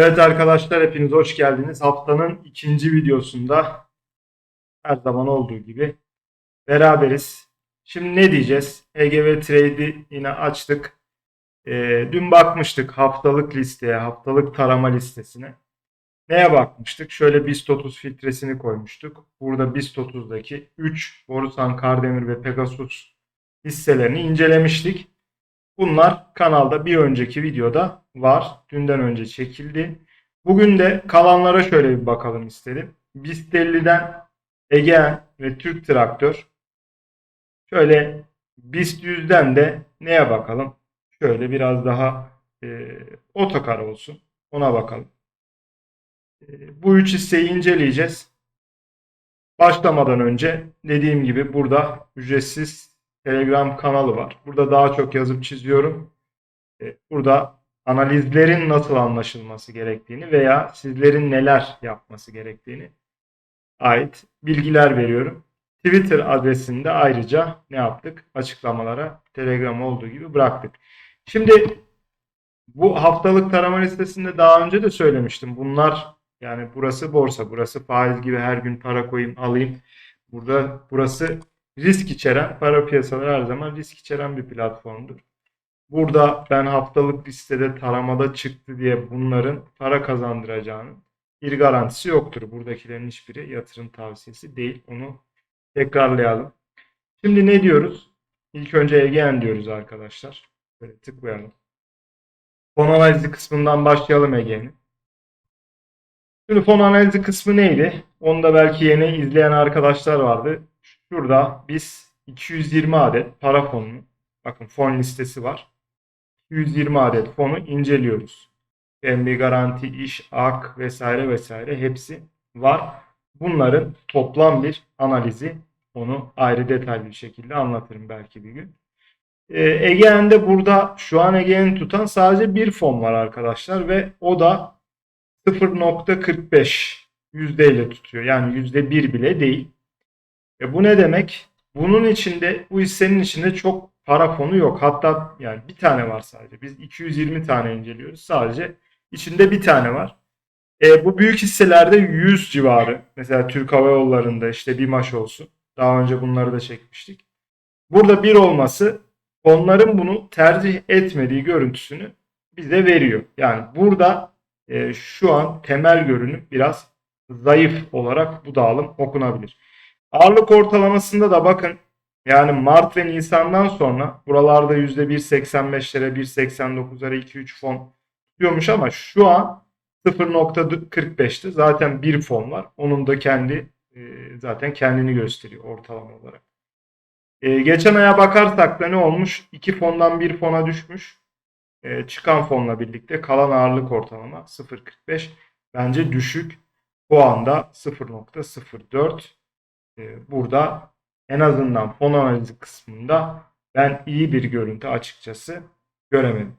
Evet arkadaşlar hepiniz hoş geldiniz. Haftanın ikinci videosunda her zaman olduğu gibi beraberiz. Şimdi ne diyeceğiz? EGV Trade'i yine açtık. Ee, dün bakmıştık haftalık listeye, haftalık tarama listesine. Neye bakmıştık? Şöyle BIST 30 filtresini koymuştuk. Burada BIST 30'daki 3 Borusan, Kardemir ve Pegasus hisselerini incelemiştik. Bunlar kanalda bir önceki videoda var. Dünden önce çekildi. Bugün de kalanlara şöyle bir bakalım istedim. BIST 50'den Egean ve Türk Traktör. Şöyle BIST 100'den de neye bakalım? Şöyle biraz daha e, otokar olsun. Ona bakalım. E, bu üç hisseyi inceleyeceğiz. Başlamadan önce dediğim gibi burada ücretsiz Telegram kanalı var. Burada daha çok yazıp çiziyorum. E, Burada analizlerin nasıl anlaşılması gerektiğini veya sizlerin neler yapması gerektiğini ait bilgiler veriyorum. Twitter adresinde ayrıca ne yaptık? Açıklamalara Telegram olduğu gibi bıraktık. Şimdi bu haftalık tarama listesinde daha önce de söylemiştim. Bunlar yani burası borsa, burası faiz gibi her gün para koyayım alayım. Burada burası risk içeren, para piyasaları her zaman risk içeren bir platformdur. Burada ben haftalık listede taramada çıktı diye bunların para kazandıracağının bir garantisi yoktur. Buradakilerin hiçbiri yatırım tavsiyesi değil. Onu tekrarlayalım. Şimdi ne diyoruz? İlk önce Egean diyoruz arkadaşlar. Böyle tıklayalım. Fon analizi kısmından başlayalım Egean'in. Şimdi fon analizi kısmı neydi? Onu da belki yeni izleyen arkadaşlar vardı. Şurada biz 220 adet para fonunu, bakın fon listesi var. 220 adet fonu inceliyoruz. MB Garanti, İş, AK vesaire vesaire hepsi var. Bunların toplam bir analizi onu ayrı detaylı bir şekilde anlatırım belki bir gün. Ee, Egean'de burada şu an Egean'i tutan sadece bir fon var arkadaşlar ve o da 0.45 yüzdeyle tutuyor. Yani yüzde bir bile değil. E bu ne demek? Bunun içinde bu hissenin içinde çok para fonu yok. Hatta yani bir tane var sadece. Biz 220 tane inceliyoruz. Sadece içinde bir tane var. E, bu büyük hisselerde 100 civarı. Mesela Türk Hava Yolları'nda işte bir maş olsun. Daha önce bunları da çekmiştik. Burada bir olması onların bunu tercih etmediği görüntüsünü bize veriyor. Yani burada e, şu an temel görünüm biraz zayıf olarak bu dağılım okunabilir. Ağırlık ortalamasında da bakın yani Mart ve Nisan'dan sonra buralarda %1.85'lere 1.89'lara 2-3 fon tutuyormuş ama şu an 0.45'ti. Zaten bir fon var. Onun da kendi e, zaten kendini gösteriyor ortalama olarak. E, geçen aya bakarsak da ne olmuş? İki fondan bir fona düşmüş. E, çıkan fonla birlikte kalan ağırlık ortalama 0.45. Bence düşük. Bu anda 0.04. E, burada en azından fon analizi kısmında ben iyi bir görüntü açıkçası göremedim.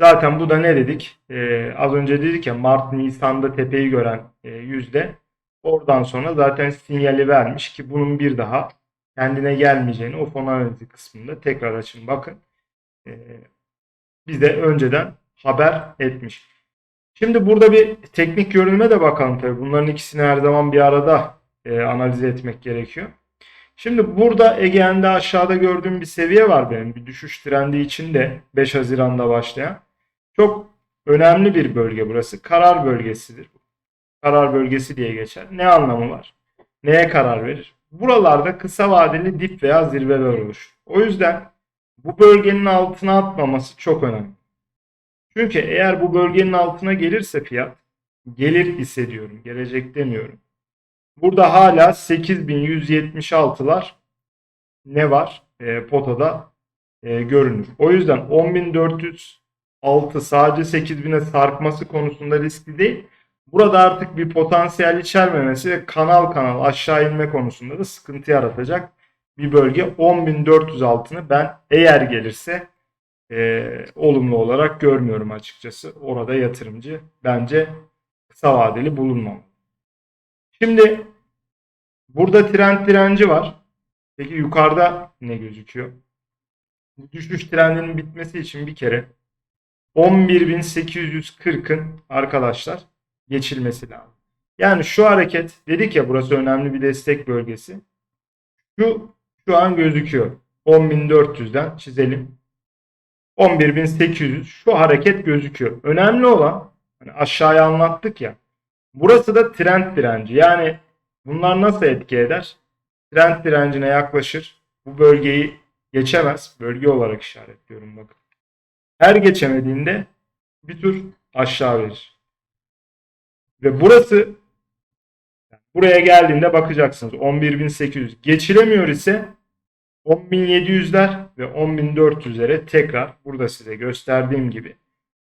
Zaten bu da ne dedik? Ee, az önce dedik ya Mart Nisan'da tepeyi gören e, yüzde oradan sonra zaten sinyali vermiş ki bunun bir daha kendine gelmeyeceğini o fon analizi kısmında tekrar açın bakın. Ee, bize önceden haber etmiş. Şimdi burada bir teknik görünüme de bakalım tabii. Bunların ikisini her zaman bir arada e, analiz etmek gerekiyor. Şimdi burada Ege'nde aşağıda gördüğüm bir seviye var benim. Bir düşüş trendi içinde 5 Haziran'da başlayan. Çok önemli bir bölge burası. Karar bölgesidir. Karar bölgesi diye geçer. Ne anlamı var? Neye karar verir? Buralarda kısa vadeli dip veya zirveler oluşur. O yüzden bu bölgenin altına atmaması çok önemli. Çünkü eğer bu bölgenin altına gelirse fiyat gelir hissediyorum. Gelecek demiyorum. Burada hala 8176'lar ne var? E, potada e, görünür. O yüzden 10406 sadece 8000'e sarkması konusunda riskli değil. Burada artık bir potansiyel içermemesi ve kanal kanal aşağı inme konusunda da sıkıntı yaratacak bir bölge. 10.406'ını ben eğer gelirse e, olumlu olarak görmüyorum açıkçası. Orada yatırımcı bence kısa vadeli bulunmamalı. Şimdi burada trend direnci var. Peki yukarıda ne gözüküyor? Düşüş trendinin bitmesi için bir kere 11.840'ın arkadaşlar geçilmesi lazım. Yani şu hareket dedik ya burası önemli bir destek bölgesi. Şu şu an gözüküyor. 10.400'den çizelim. 11.800 şu hareket gözüküyor. Önemli olan hani aşağıya anlattık ya. Burası da trend direnci. Yani bunlar nasıl etki eder? Trend direncine yaklaşır. Bu bölgeyi geçemez. Bölge olarak işaretliyorum bakın. Her geçemediğinde bir tur aşağı verir. Ve burası buraya geldiğinde bakacaksınız 11.800 geçilemiyor ise 10.700'ler ve 10.400'lere tekrar burada size gösterdiğim gibi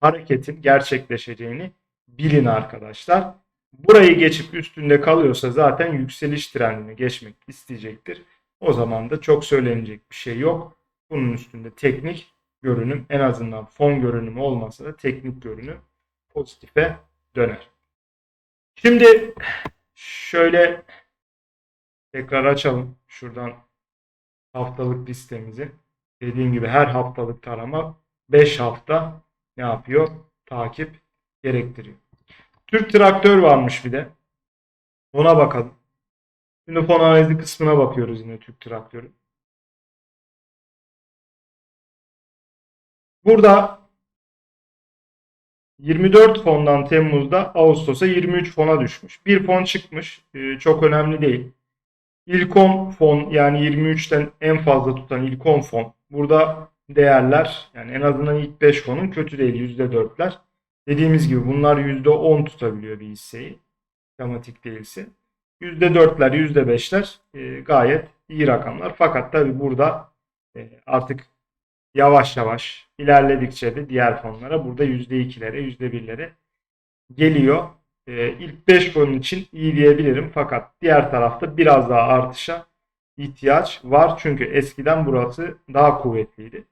hareketin gerçekleşeceğini bilin arkadaşlar. Burayı geçip üstünde kalıyorsa zaten yükseliş trendine geçmek isteyecektir. O zaman da çok söylenecek bir şey yok. Bunun üstünde teknik görünüm en azından fon görünümü olmasa da teknik görünüm pozitife döner. Şimdi şöyle tekrar açalım. Şuradan haftalık listemizi. Dediğim gibi her haftalık tarama 5 hafta ne yapıyor? Takip gerektiriyor. Türk traktör varmış bir de. Ona bakalım. Şimdi fon analizi kısmına bakıyoruz yine Türk traktörü. Burada 24 fondan Temmuz'da Ağustos'a 23 fona düşmüş. Bir fon çıkmış. Ee, çok önemli değil. İlk 10 fon yani 23'ten en fazla tutan ilk 10 fon. Burada değerler yani en azından ilk 5 fonun kötü değil %4'ler. Dediğimiz gibi bunlar %10 tutabiliyor bir hisseyi. Tematik değilse. %4'ler %5'ler e, gayet iyi rakamlar. Fakat tabi burada e, artık yavaş yavaş ilerledikçe de diğer fonlara burada %2'lere %1'lere geliyor. E, ilk 5 fon için iyi diyebilirim. Fakat diğer tarafta biraz daha artışa ihtiyaç var. Çünkü eskiden burası daha kuvvetliydi.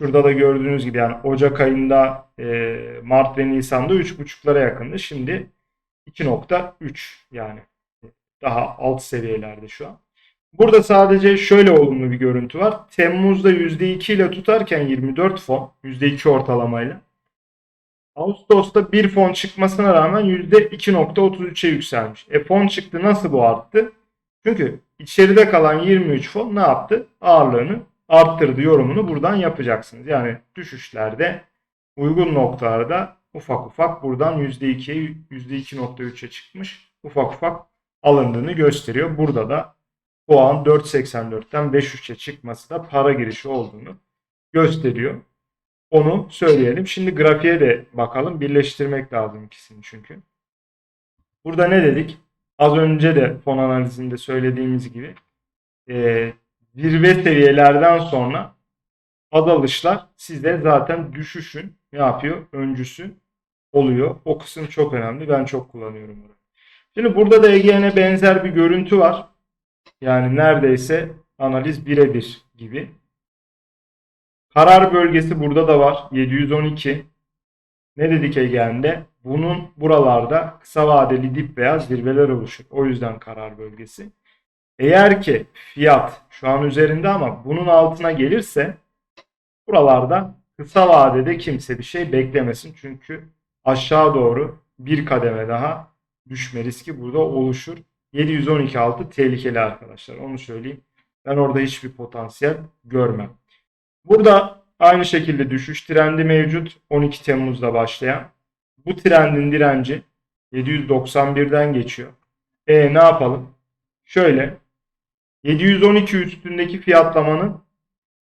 Şurada da gördüğünüz gibi yani Ocak ayında e, Mart ve Nisan'da 3.5'lara yakındı. Şimdi 2.3 yani daha alt seviyelerde şu an. Burada sadece şöyle olumlu bir görüntü var. Temmuz'da %2 ile tutarken 24 fon %2 ortalamayla. Ağustos'ta bir fon çıkmasına rağmen %2.33'e yükselmiş. E fon çıktı nasıl bu arttı? Çünkü içeride kalan 23 fon ne yaptı? Ağırlığını arttırdı yorumunu buradan yapacaksınız. Yani düşüşlerde uygun noktalarda ufak ufak buradan %2'ye %2.3'e çıkmış. Ufak ufak alındığını gösteriyor. Burada da puan 4.84'ten 5.3'e çıkması da para girişi olduğunu gösteriyor. Onu söyleyelim. Şimdi grafiğe de bakalım. Birleştirmek lazım ikisini çünkü. Burada ne dedik? Az önce de fon analizinde söylediğimiz gibi e, zirve seviyelerden sonra azalışlar size zaten düşüşün ne yapıyor? Öncüsü oluyor. O kısım çok önemli. Ben çok kullanıyorum bunu. Şimdi burada da EGN'e benzer bir görüntü var. Yani neredeyse analiz birebir gibi. Karar bölgesi burada da var. 712. Ne dedik EGN'de? Bunun buralarda kısa vadeli dip veya zirveler oluşur. O yüzden karar bölgesi. Eğer ki fiyat şu an üzerinde ama bunun altına gelirse buralarda kısa vadede kimse bir şey beklemesin. Çünkü aşağı doğru bir kademe daha düşme riski burada oluşur. 712 altı tehlikeli arkadaşlar. Onu söyleyeyim. Ben orada hiçbir potansiyel görmem. Burada aynı şekilde düşüş trendi mevcut. 12 Temmuz'da başlayan. Bu trendin direnci 791'den geçiyor. E ne yapalım? Şöyle 712 üstündeki fiyatlamanın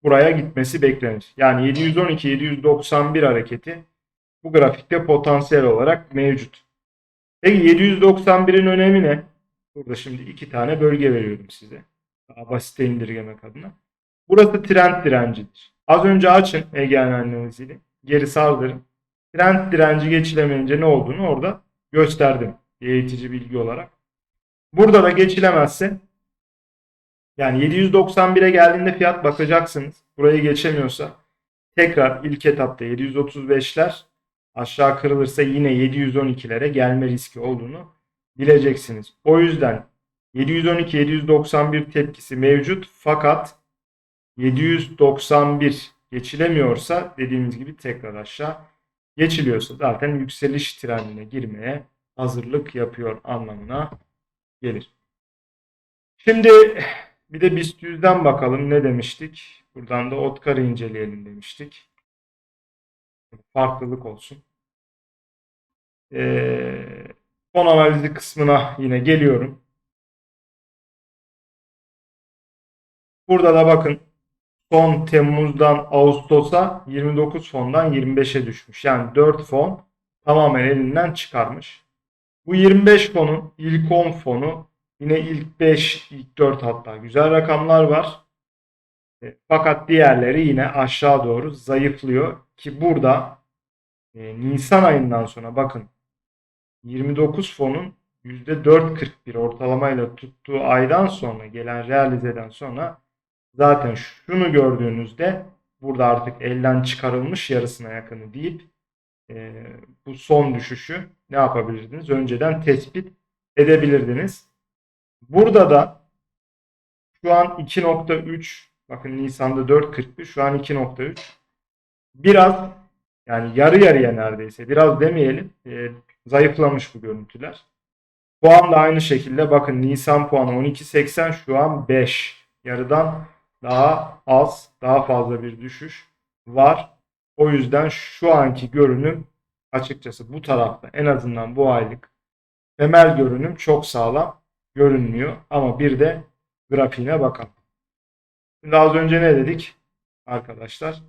buraya gitmesi beklenir. Yani 712-791 hareketi bu grafikte potansiyel olarak mevcut. Peki 791'in önemi ne? Burada şimdi iki tane bölge veriyorum size. Daha basit indirgemek adına. Burası trend direncidir. Az önce açın EGN analiziyle. Geri saldırın. Trend direnci geçilemeyince ne olduğunu orada gösterdim. Eğitici bilgi olarak. Burada da geçilemezse yani 791'e geldiğinde fiyat bakacaksınız. Burayı geçemiyorsa tekrar ilk etapta 735'ler aşağı kırılırsa yine 712'lere gelme riski olduğunu bileceksiniz. O yüzden 712-791 tepkisi mevcut fakat 791 geçilemiyorsa dediğimiz gibi tekrar aşağı geçiliyorsa zaten yükseliş trendine girmeye hazırlık yapıyor anlamına gelir. Şimdi bir de BIST 100'den bakalım ne demiştik. Buradan da Otkar'ı inceleyelim demiştik. Farklılık olsun. Ee, fon analizi kısmına yine geliyorum. Burada da bakın son Temmuz'dan Ağustos'a 29 fondan 25'e düşmüş. Yani 4 fon tamamen elinden çıkarmış. Bu 25 fonun ilk 10 fonu yine ilk 5, ilk 4 hatta güzel rakamlar var. E, Fakat diğerleri yine aşağı doğru zayıflıyor ki burada e, Nisan ayından sonra bakın 29 fonun %4.41 ortalamayla tuttuğu aydan sonra gelen realizeden sonra zaten şunu gördüğünüzde burada artık elden çıkarılmış yarısına yakını deyip e, bu son düşüşü ne yapabilirdiniz? Önceden tespit edebilirdiniz. Burada da şu an 2.3 bakın Nisan'da 4.41 şu an 2.3 biraz yani yarı yarıya neredeyse biraz demeyelim e, zayıflamış bu görüntüler. Puan da aynı şekilde bakın Nisan puanı 12.80 şu an 5 yarıdan daha az daha fazla bir düşüş var. O yüzden şu anki görünüm açıkçası bu tarafta en azından bu aylık temel görünüm çok sağlam görünmüyor. Ama bir de grafiğine bakalım. Şimdi az önce ne dedik arkadaşlar?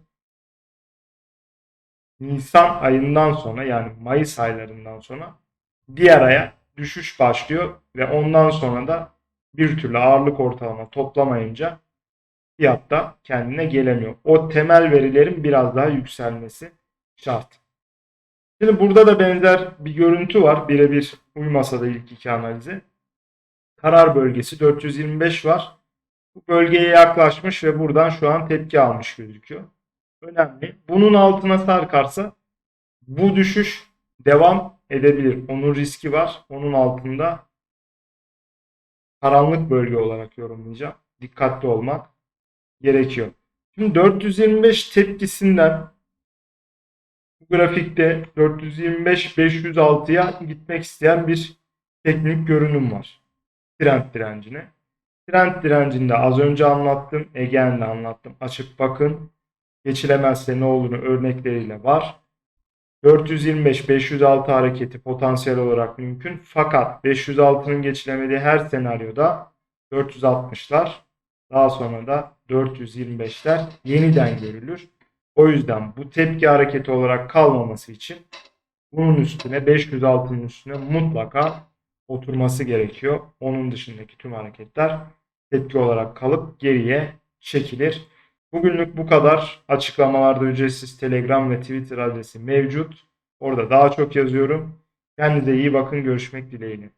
Nisan ayından sonra yani Mayıs aylarından sonra diğer aya düşüş başlıyor ve ondan sonra da bir türlü ağırlık ortalama toplamayınca fiyatta kendine gelemiyor. O temel verilerin biraz daha yükselmesi şart. Şimdi burada da benzer bir görüntü var. Birebir uymasa da ilk iki analize. Karar bölgesi 425 var. Bu bölgeye yaklaşmış ve buradan şu an tepki almış gözüküyor. Önemli. Bunun altına sarkarsa bu düşüş devam edebilir. Onun riski var. Onun altında karanlık bölge olarak yorumlayacağım. Dikkatli olmak gerekiyor. Şimdi 425 tepkisinden bu grafikte 425-506'ya gitmek isteyen bir teknik görünüm var. Trend direncine. Trend direncinde az önce anlattım. Ege'nde anlattım. Açıp bakın. Geçilemezse ne olduğunu örnekleriyle var. 425-506 hareketi potansiyel olarak mümkün. Fakat 506'nın geçilemediği her senaryoda 460'lar daha sonra da 425'ler yeniden görülür. O yüzden bu tepki hareketi olarak kalmaması için bunun üstüne 506'nın üstüne mutlaka oturması gerekiyor. Onun dışındaki tüm hareketler tepki olarak kalıp geriye çekilir. Bugünlük bu kadar. Açıklamalarda ücretsiz Telegram ve Twitter adresi mevcut. Orada daha çok yazıyorum. Kendinize iyi bakın. Görüşmek dileğiyle.